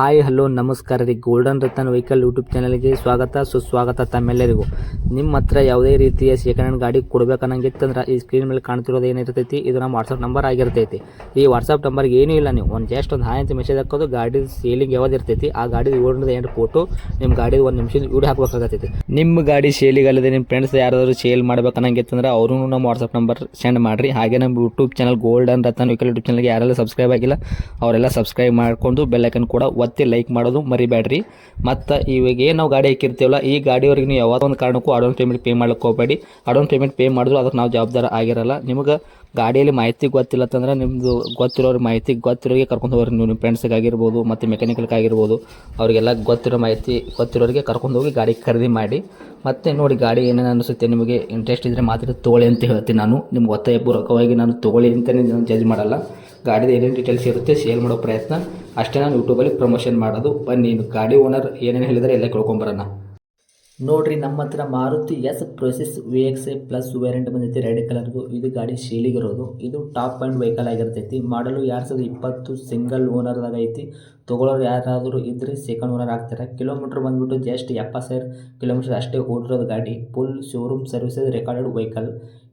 Hi, hello, ನಮಸ್ಕಾರ ರೀ. Golden Ratan vehicle YouTube ಚಾನಲ್ಗೆ ಸ್ವಾಗತ, ಸುಸ್ವಾಗತ ತಮ್ಮೆಲ್ಲರಿಗೂ. ನಿಮ್ಮ ಹತ್ರ ಯಾವುದೇ ರೀತಿಯ ಸೆಕೆಂಡ್ ಹ್ಯಾಂಡ್ ಗಾಡಿ ಕೊಡ್ಬೇಕನ್ನಂಗಿತ್ತಂದ್ರೆ ಈ ಸ್ಕ್ರೀನ್ ಮೇಲೆ ಕಾಣ್ತಿರೋದು ಏನಿರ್ತೈತಿ? ಇದು ನಮ್ಮ ವಾಟ್ಸಪ್ ನಂಬರ್ ಆಗಿರ್ತೈತಿ. ಈ ವಾಟ್ಸಪ್ ನಂಬರ್ಗೆ ಏನೂ ಇಲ್ಲ ನೀವು. ಒಂದು ಜಸ್ಟ್ ಒಂದು ಹಾಯ್ ಅಂತ ಮೆಸೇಜ್ ಹಾಕೋದು, ಗಾಡಿ ಸೇಲಿಂಗ್ ಯಾವ್ದು ಇರ್ತೈತಿ, ಆ ಗಾಡಿ ಓಡಿದ ಏನು ಫೋಟೋ ನಿಮ್ಮ ಗಾಡಿ ಒಂದು ನಿಮಿಷ ವಿಡಿಯೋ ಹಾಕಬೇಕಾಗತ್ತೈತಿ ನಿಮ್ಮ ಗಾಡಿ ಸೇಲಿಗಲ್ಲದೆ ನಿಮ್ಮ ಫ್ರೆಂಡ್ಸ್ ಯಾರಾದರೂ ಸೇಲ್ ಮಾಡ್ಬೇಕನ್ನಂಗಿತ್ತಂದ್ರೆ ಅವರು ನಮ್ಮ ವಾಟ್ಸಪ್ ನಂಬರ್ ಸೆಂಡ್ ಮಾಡಿರಿ. ಹಾಗೆ ನಮ್ಮ YouTube channel golden Ratan vehicle YouTube ಚಾನಲ್ಗೆ ಯಾರೆಲ್ಲ ಸಬ್ಸ್ಕ್ರೈಬ್ ಆಗಿಲ್ಲ, ಅವರೆಲ್ಲ ಸಬ್ಸ್ಕ್ರೈಬ್ ಮಾಡಿಕೊಂಡು ಬೆಲ್ಲೈಕನ್ ಕೂಡ ಒತ್ತಿ ಲೈಕ್ ಮಾಡೋದು ಮರಿಬೇಡ್ರಿ ಮತ್ತು ಇವಾಗ ಏನು ನಾವು ಗಾಡಿ ಹಾಕಿರ್ತೀವಲ್ಲ, ಈ ಗಾಡಿಯವ್ರಿಗೆ ನೀವು ಯಾವುದೋ ಒಂದು ಕಾರಣಕ್ಕೂ ಅಡೌನ್ ಪೇಮೆಂಟ್ ಪೇ ಮಾಡೋಕೆ ಹೋಗಬೇಡಿ. ಅಡೌನ್ ಪೇಮೆಂಟ್ ಪೇ ಮಾಡಿದ್ರು ಅದಕ್ಕೆ ನಾವು ಜವಾಬ್ದಾರ ಆಗಿರಲ್ಲ. ನಿಮಗೆ ಗಾಡಿಯಲ್ಲಿ ಮಾಹಿತಿ ಗೊತ್ತಿಲ್ಲ ಅಂತಂದ್ರೆ ನಿಮ್ಮದು ಗೊತ್ತಿರೋರು ಮಾಹಿತಿ ಗೊತ್ತಿರೋರಿಗೆ ಕರ್ಕೊಂಡು ಹೋಗ್ರಿ. ನೀವು ನಿಮ್ಮ ಫ್ರೆಂಡ್ಸಿಗೆ ಆಗಿರ್ಬೋದು ಮತ್ತು ಮೆಕ್ಯಾನಿಕಲ್ಗೆ ಆಗಿರ್ಬೋದು ಅವರಿಗೆಲ್ಲ ಗೊತ್ತಿರೋ ಮಾಹಿತಿ ಗೊತ್ತಿರೋರಿಗೆ ಕರ್ಕೊಂಡು ಹೋಗಿ ಗಾಡಿ ಖರೀದಿ ಮಾಡಿ. ಮತ್ತು ನೋಡಿ ಗಾಡಿ ಏನೇನು ಅನಿಸುತ್ತೆ ನಿಮಗೆ ಇಂಟ್ರೆಸ್ಟ್ ಇದ್ದರೆ ಮಾತ್ರ ತೊಗೊಳ್ಳಿ ಅಂತ ಹೇಳ್ತೀನಿ ನಾನು. ನಿಮ್ಗೆ ಒತ್ತಾಯಪೂರ್ವಕವಾಗಿ ನಾನು ತೊಗೊಳ್ಳಿ ಅಂತಲೇ ನಾನು ಜಜ್ ಮಾಡಲ್ಲ. ಗಾಡಿದು ಏನೇನು ಡೀಟೇಲ್ಸ್ ಇರುತ್ತೆ ಸೇಲ್ ಮಾಡೋ ಪ್ರಯತ್ನ ಅಷ್ಟೇ ನಾನು ಯೂಟ್ಯೂಬಲ್ಲಿ ಪ್ರಮೋಷನ್ ಮಾಡೋದು. ಬನ್ನಿ ಗಾಡಿ ಓನರ್ ಏನೇನು ಹೇಳಿದರೆ ಎಲ್ಲ ಕೇಳ್ಕೊಂಬರೋಣ. ನೋಡ್ರಿ ನಮ್ಮ ಹತ್ರ Maruti S Presso V X A plus variant ಬಂದೈತಿ. ರೆಡ್ ಕಲರ್ದು ಇದು ಗಾಡಿ ಶೀಲಿಗಿರೋದು. ಇದು ಟಾಪ್ ಪಾಯಿಂಟ್ ವೆಹಿಕಲ್ ಆಗಿರ್ತೈತಿ. ಮಾಡಲು ಎರಡು ಸಾವಿರದ ಇಪ್ಪತ್ತು ಸಿಂಗಲ್ ಓನರ್ದಾಗ ಐತಿ. ತೊಗೊಳೋರು ಯಾರಾದರೂ ಇದ್ರೆ ಸೆಕೆಂಡ್ ಓನರ್ ಆಗ್ತಾರೆ. ಕಿಲೋಮೀಟ್ರ್ ಬಂದ್ಬಿಟ್ಟು ಜಸ್ಟ್ ಎಪ್ಪತ್ತು ಸಾವಿರ ಕಿಲೋಮೀಟರ್ ಅಷ್ಟೇ ಓಡಿರೋದು ಗಾಡಿ. Full showroom services recorded vehicle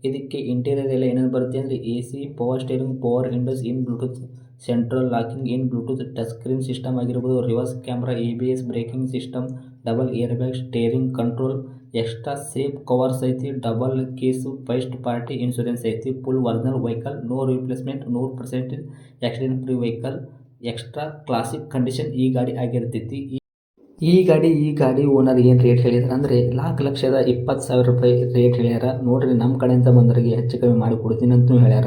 ಇದಕ್ಕೆ ಇಂಟೀರಿಯರ್ ಎಲ್ಲ ಏನೇನು ಬರುತ್ತೆ ಅಂದರೆ A C power steering power windows in bluetooth central locking in bluetooth touch screen system ಆಗಿರ್ಬೋದು, reverse camera A B S braking system, double air bag steering control, extra safe covers ಐತಿ double case, first party insurance ಐತಿ full original vehicle, no replacement ನೂರು percent accident free vehicle, extra classic condition ಈ ಗಾಡಿ ಆಗಿರ್ತೈತಿ. ಈ- ಗಾಡಿ, ಈ ಗಾಡಿ ಓನರ್ ಏನು ರೇಟ್ ಹೇಳಿದಾರೆ? ಅಂದರೆ ನಾಲ್ಕು ಲಕ್ಷದ ಇಪ್ಪತ್ತು ಸಾವಿರ ರೂಪಾಯಿ ರೇಟ್ ಹೇಳ್ಯಾರ. ನೋಡ್ರಿ ನಮ್ಮ ಕಡೆಯಿಂದ ಬಂದವರಿಗೆ ಹೆಚ್ಚು ಕಮ್ಮಿ ಮಾಡಿ ಕೊಡ್ತೀನಿ ಅಂತಲೂ ಹೇಳ್ಯಾರ.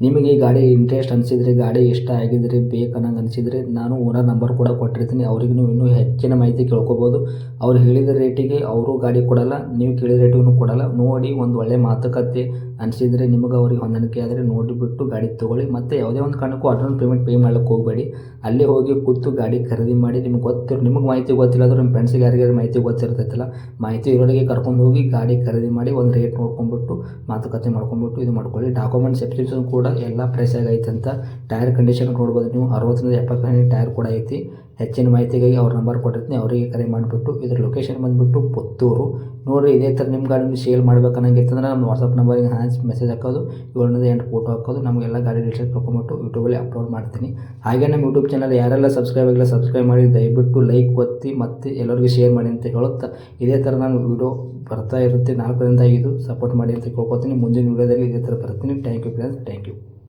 ನಿಮಗೆ ಈ ಗಾಡಿ ಇಂಟ್ರೆಸ್ಟ್ ಅನಿಸಿದ್ರೆ ಗಾಡಿ ಇಷ್ಟ ಆಗಿದ್ರೆ, ಬೇಕನ್ನಂಗೆ ಅನಿಸಿದ್ರೆ ನಾನು ಓನರ್ ನಂಬರ್ ಕೂಡ ಕೊಟ್ಟಿರ್ತೀನಿ. ಅವ್ರಿಗೂ ಇನ್ನೂ ಹೆಚ್ಚಿನ ಮಾಹಿತಿ ಕೇಳ್ಕೊಬೋದು. ಅವ್ರು ಹೇಳಿದ ರೇಟಿಗೆ ಅವರು ಗಾಡಿ ಕೊಡಲ್ಲ, ನೀವು ಕೇಳಿದ ರೇಟಿಗೂ ಕೊಡಲ್ಲ. ನೋಡಿ, ಒಂದು ಒಳ್ಳೆ ಮಾತುಕತೆ ಅನಿಸಿದರೆ ನಿಮಗೆ ಅವ್ರಿಗೆ ಹೊಂದಾಣಿಕೆ ಆದರೆ ನೋಡಿಬಿಟ್ಟು ಗಾಡಿ ತೊಗೊಳ್ಳಿ. ಮತ್ತು ಯಾವುದೇ ಒಂದು ಕಾರಣಕ್ಕೂ ಅಡ್ವಾನ್ಸ್ ಪೇಮೆಂಟ್ ಪೇ ಮಾಡ್ಲಿಕ್ಕೆ ಹೋಗಬೇಡಿ. ಅಲ್ಲೇ ಹೋಗಿ ಕೂತು ಗಾಡಿ ಖರೀದಿ ಮಾಡಿ ನಿಮ್ಗೆ ಗೊತ್ತಿರೋ ನಿಮಗೆ ಮಾಹಿತಿ ಗೊತ್ತಿಲ್ಲ ಅಂದ್ರೆ ನಮ್ಮ ಫ್ರೆಂಡ್ಸಿಗೆ ಯಾರಿಗಾರು ಮಾಹಿತಿ ಗೊತ್ತಿರ್ತೈತಲ್ಲ, ಮಾಹಿತಿ ಇರೋರಿಗೆ ಕರ್ಕೊಂಡು ಹೋಗಿ ಗಾಡಿ ಖರೀದಿ ಮಾಡಿ ಒಂದು ರೇಟ್ ನೋಡ್ಕೊಂಡ್ಬಿಟ್ಟು ಮಾತುಕತೆ ಮಾಡ್ಕೊಂಡ್ಬಿಟ್ಟು ಇದು ಮಾಡ್ಕೊಳ್ಳಿ. ಡಾಕ್ಯುಮೆಂಟ್ ಸಬ್ಸ್ಕ್ರಿಪ್ಷನ್ ಕೂಡ ಎಲ್ಲ ಫ್ರೆಶ್ ಅಂತ ಟೈರ್ ಕಂಡೀಷನ್ ನೋಡ್ಬೋದು ನೀವು. ಅರವತ್ತರಿಂದ ಎಪ್ಪತ್ತು ಟೈರ್ ಕೂಡ ಐತಿ. ಹೆಚ್ಚಿನ ಮಾಹಿತಿಗಾಗಿ ಅವ್ರ ನಂಬರ್ ಕೊಟ್ಟಿರ್ತೀನಿ, ಅವರಿಗೆ ಕರೆ ಮಾಡಿಬಿಟ್ಟು ಇದ್ರ ಲೊಕೇಶನ್ ಬಂದುಬಿಟ್ಟು ಪುತ್ತೂರು. ನೋಡಿರಿ, ಇದೇ ಥರ ನಿಮ್ಮ ಗಾಡಿನ ಸೇಲ್ ಮಾಡ್ಬೇಕನ್ನಂಗಿತ್ತಂದ್ರೆ ನಮ್ಮ ವಾಟ್ಸಪ್ ನಂಬರಿಗೆ ಹ್ಯಾಂಡ್ಸ್ ಮೆಸೇಜ್ ಹಾಕೋದು ಏಳನೇದು ಎಂಟು ಫೋಟೋ ಹಾಕೋದು ನಮಗೆಲ್ಲ ಗಾಡಿ ಡೀಟೇಲ್ಸ್ ತೊಗೊಂಬಿಟ್ಟು ಯೂಟ್ಯೂಬಲ್ಲಿ ಅಪ್ಲೋಡ್ ಮಾಡ್ತೀನಿ. ಹಾಗೆ ನಮ್ಮ ಯೂಟ್ಯೂಬ್ ಚಾನಲ್ ಯಾರೆಲ್ಲ ಸಬ್ಸ್ಕ್ರೈಬ್ ಆಗಿಲ್ಲ ಸಬ್ಸ್ಕ್ರೈಬ್ ಮಾಡಿ, ದಯವಿಟ್ಟು ಲೈಕ್ ಒತ್ತಿ, ಮತ್ತು ಎಲ್ಲರಿಗೂ ಶೇರ್ ಮಾಡಿ ಅಂತ ಹೇಳುತ್ತಾ, ಇದೇ ಥರ ನಾನು ವಿಡಿಯೋ ಬರ್ತಾ ಇರುತ್ತೆ, ನಾಲ್ಕರಿಂದ ಐದು ಸಪೋರ್ಟ್ ಮಾಡಿ ಅಂತ ಕೇಳ್ಕೊತೀನಿ. ಮುಂದಿನ ವೀಡಿಯೋದಲ್ಲಿ ಇದೇ ಥರ ಬರ್ತೀನಿ. Thank you friends thank you